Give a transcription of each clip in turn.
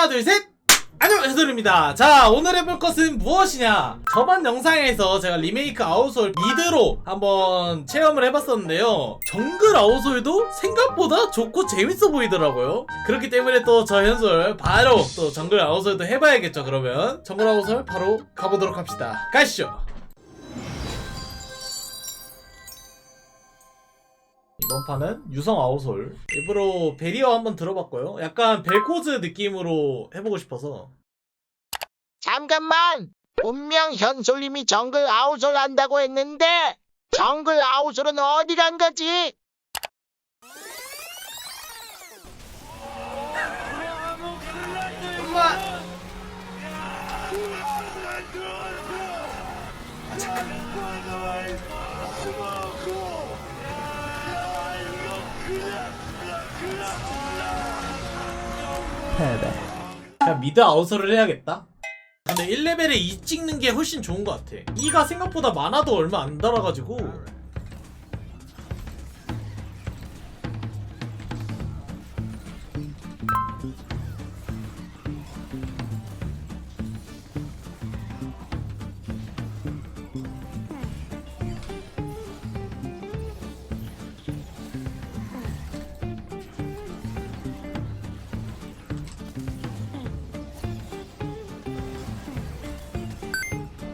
하나 둘 셋. 안녕 해설입니다. 자 오늘 해볼 것은 무엇이냐? 저번 영상에서 제가 리메이크 아웃솔 미드로 한번 체험을 해봤었는데요. 정글 아웃솔도 생각보다 좋고 재밌어 보이더라고요. 그렇기 때문에 또 저 현솔 바로 또 정글 아웃솔도 해봐야겠죠 그러면? 정글 아웃솔 바로 가보도록 합시다. 가시죠 이번 판은 유성 아웃솔 일부러 베리어 한번 들어봤고요 약간 벨코즈 느낌으로 해보고 싶어서 잠깐만! 분명 현솔님이 정글 아웃을 한다고 했는데 정글 아웃은 어디 간 거지? 엄마 그냥 미드 아웃솔을 해야겠다. 근데 1레벨에 2 찍는 게 훨씬 좋은 것 같아. 2가 생각보다 많아도 얼마 안 달아가지고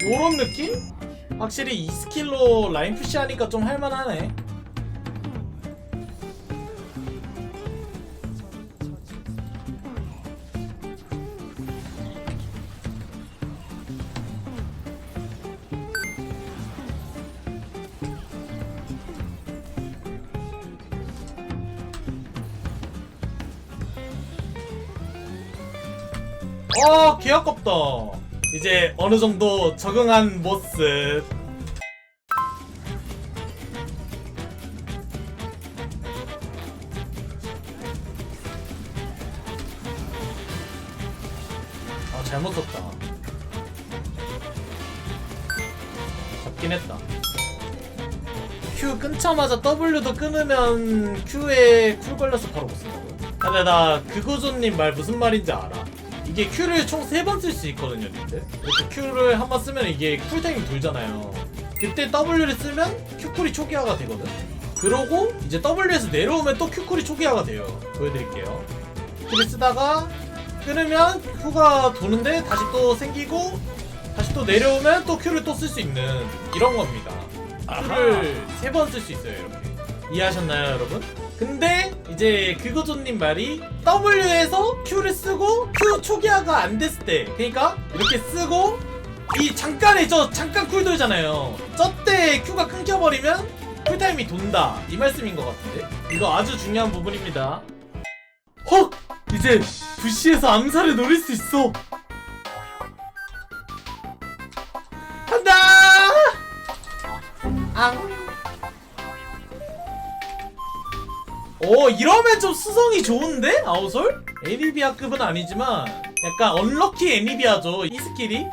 요런 느낌? 확실히 이 스킬로 라인 푸시하니까 좀 할만하네 어, 개 아깝다. 이제 어느 정도 적응한 모습. 아, 잘못 썼다. 잡긴 했다. Q 끊자마자 W도 끊으면 Q에 쿨 걸려서 바로 못 쓴다고요? 근데 나 그구조님 말 무슨 말인지 알아. 이게 Q를 총 3번 쓸 수 있거든요, 근데. 이렇게 Q를 한 번 쓰면 이게 쿨타임이 돌잖아요. 그때 W를 쓰면 Q쿨이 초기화가 되거든. 그러고 이제 W에서 내려오면 또 Q쿨이 초기화가 돼요. 보여드릴게요. Q를 쓰다가 끊으면 Q가 도는데 다시 또 생기고 다시 또 내려오면 또 Q를 또 쓸 수 있는 이런 겁니다. Q를 세번쓸 수 있어요, 이렇게. 이해하셨나요, 여러분? 근데 이제 그거조님 말이 W에서 Q를 쓰고 Q 초기화가 안 됐을 때 그러니까 이렇게 쓰고 이 잠깐에 저 잠깐 쿨 돌잖아요. 저 때 Q가 끊겨버리면 쿨타임이 돈다. 이 말씀인 것 같은데? 이거 아주 중요한 부분입니다. 헉! 이제 부시에서 암살을 노릴 수 있어. 간다! 앙 오 이러면 좀 수성이 좋은데? 아우솔? 애니비아급은 아니지만 약간 언럭키 애니비아죠 이 스킬이.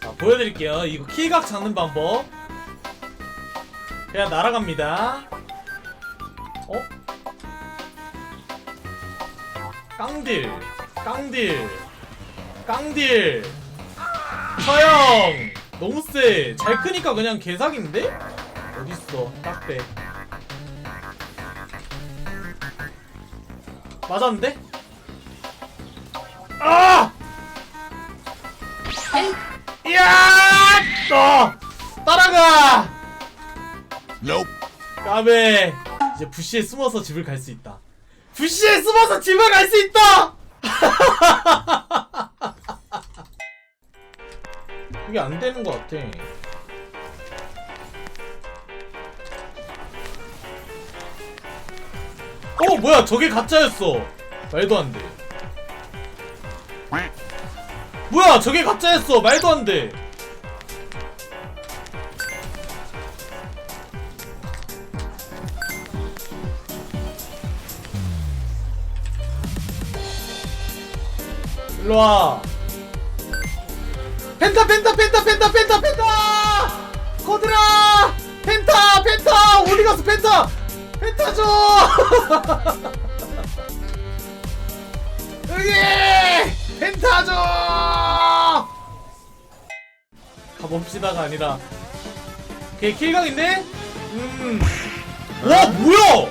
자 보여드릴게요. 이거 킬각 잡는 방법. 그냥 날아갑니다. 어? 깡딜 깡딜 깡딜. 서영! 너무 세잘 크니까 그냥 개사기인데? 어딨어? 딱대 맞았는데? 아! 이야! 너 따라가! Nope. 까베 이제 부시에 숨어서 집을 갈 수 있다. 부시에 숨어서 집을 갈 수 있다! 그게 안 되는 것 같아. 어 뭐야 저게 가짜였어. 말도 안돼. 뭐야 저게 가짜였어. 말도 안돼. 일로와. 펜타 펜타 펜타 펜타 펜타 펜타! 거들아! 펜타 펜타! 어디 갔어 펜타 펜타 줘! 여기! 킨타조 가봅시다가 아니라. 걔 킬각인데? 음. 와 뭐야!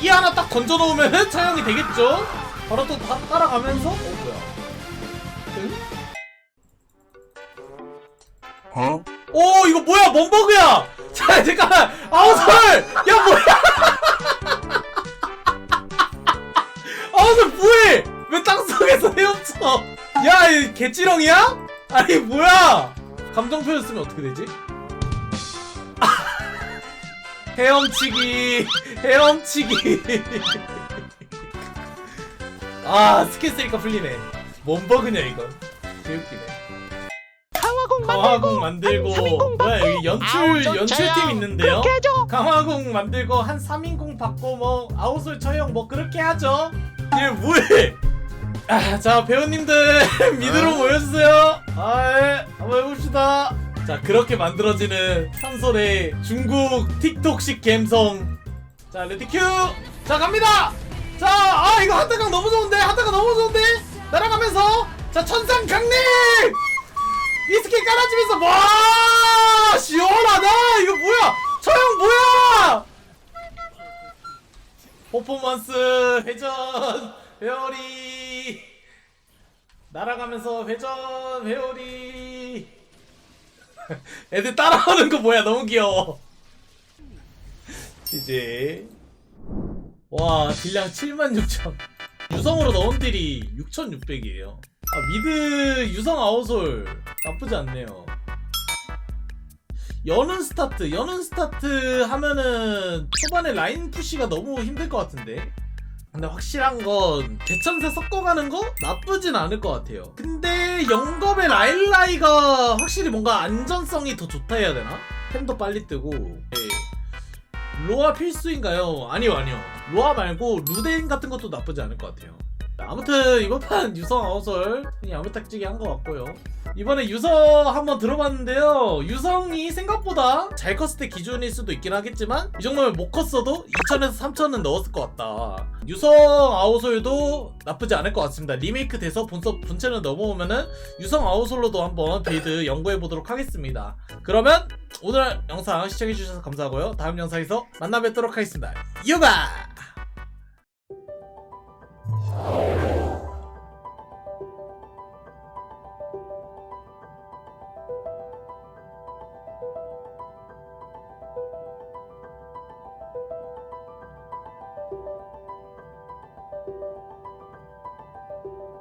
이 하나 딱 던져 놓으면 차영이 되겠죠? 바로 또 다 따라가면서? 어 뭐야? 응? Huh? 오 이거 뭐야? 뭔 버그야! 자 잠깐만. 아웃솔! 야 뭐야 아웃솔 뭐해? 왜 땅속에서 헤엄쳐? 야 이 개찌렁이야? 아니 뭐야? 감정 표현 쓰면 어떻게 되지? 헤엄치기 헤엄치기. 아 스킬 쓰니까 풀리네. 뭔 버그냐 이건. 개웃기네. 강화공 강화국 만들고. 만들고 뭐야 여기 연출 아우솔 연출팀. 있는데요? 강화국 만들고 한 3인공 받고 뭐 아웃솔 처형 뭐 그렇게 하죠 얘 뭐해? 아, 자 배우님들 미드로 모여주세요. 아 예 한번 해봅시다. 자 그렇게 만들어지는 한솔의 중국 틱톡식 감성. 자 레디 큐 자 갑니다! 자 아 이거 한타강 너무 좋은데? 한타강 너무 좋은데? 날아가면서? 자 천상 강림! 이 스킬 깔아주면서 와 시원하다! 이거 뭐야? 처형 뭐야 퍼포먼스 회전 회오리. 날아가면서 회전 회오리. 애들 따라오는 거 뭐야? 너무 귀여워. 이제. 와 딜량 76,000 유성으로 넣은 딜이 6,600이에요. 아 미드 유성 아웃솔 나쁘지 않네요 여는 스타트 여는 스타트 하면은 초반에 라인 푸시가 너무 힘들 것 같은데 근데 확실한 건 대천사 섞어가는 거 나쁘진 않을 것 같아요 근데 영겁의 라일라이가 확실히 뭔가 안전성이 더 좋다 해야 되나? 템도 빨리 뜨고 예. 로아 필수인가요? 아니요 아니요 로아 말고 루데인 같은 것도 나쁘지 않을 것 같아요 자, 아무튼 이번 판 유성 아웃솔 그냥 야무딱지게 한 것 같고요 이번에 유성 한번 들어봤는데요. 유성이 생각보다 잘 컸을 때 기준일 수도 있긴 하겠지만 이 정도면 못 컸어도 2천에서 3천은 넣었을 것 같다. 유성 아웃솔도 나쁘지 않을 것 같습니다. 리메이크 돼서 본서 본체를 넘어오면은 유성 아웃솔로도 한번 빌드 연구해 보도록 하겠습니다. 그러면 오늘 영상 시청해 주셔서 감사하고요. 다음 영상에서 만나 뵙도록 하겠습니다. 유바